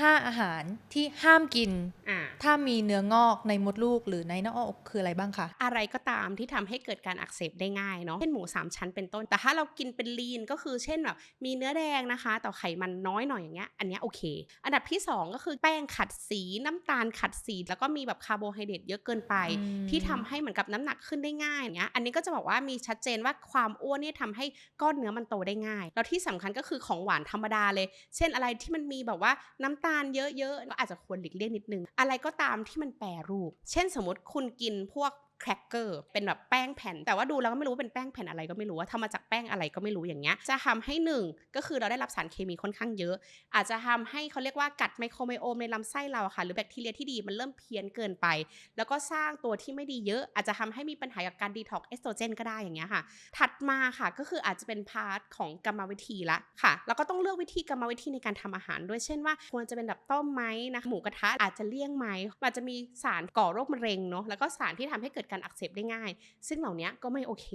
ห้า อาหารที่ห้ามกินอ่าถ้ามีเนื้องอกในมดลูกหรือในหน้าอกคืออะไรบ้างคะ อะไรก็ตามที่ทำให้เกิดการอักเสบได้ง่ายเนาะ เช่นหมูสามชั้นเป็นต้น แต่ถ้าเรากินเป็นลีนก็คือเช่นแบบมีเนื้อแดงนะคะ แต่ไขมันน้อยหน่อยอย่างเงี้ย อันเนี้ยโอเค อันดับที่ 2 ก็คือแป้งขัดสีน้ำตาลขัดสี แล้วก็มีแบบคาร์โบไฮเดรตเยอะเกินไปอืมที่ทำให้เหมือนกับน้ำหนักขึ้นได้ง่ายอย่างเงี้ย อันนี้ก็จะบอกว่ามีชัดเจนว่าความอ้วนเนี่ยทำให้ก้อนเนื้อมันโตได้ง่าย แล้วที่สำคัญก็คือของหวานธรรมดาเลย เช่นอะไรที่มันมีแบบว่าน้ำตาลเยอะๆก็อาจจะควรหลีกเลี่ยงนิดนึง อะไรก็ตามที่มันแปรรูป เช่นสมมติคุณกินพวก แครกเกอร์เป็นแบบแป้งแผ่น แต่ว่าดูแล้วก็ไม่รู้ว่าเป็นแป้งแผ่นอะไรก็ไม่รู้ว่าทำมาจากแป้งอะไรก็ไม่รู้อย่างเงี้ยจะทำให้หนึ่งก็คือเราได้รับสารเคมีค่อนข้างเยอะ อาจจะทำให้เขาเรียกว่ากัดไมโครไบโอมในลำไส้เราค่ะ หรือแบคทีเรียที่ดีมันเริ่มเพี้ยนเกินไป แล้วก็สร้างตัวที่ไม่ดีเยอะ อาจจะทำให้มีปัญหากับการดีท็อกเอสโตรเจนก็ได้อย่างเงี้ยค่ะ ถัดมาค่ะก็คืออาจจะเป็นพาร์ทของกรรมวิธีละค่ะ แล้วก็ต้องเลือกวิธีกรรมวิธีในการทำอาหารด้วยเช่นว่า ควรจะเป็นแบบต้มไหมนะหมูกระทะอาจจะเลี่ยงไหมอาจจะมีสารก่อโรคมะเร็งเนาะแล้วก็สารที่ทำให้เกิดการอักเสบได้ง่าย ซึ่งเหล่านี้ก็ไม่โอเค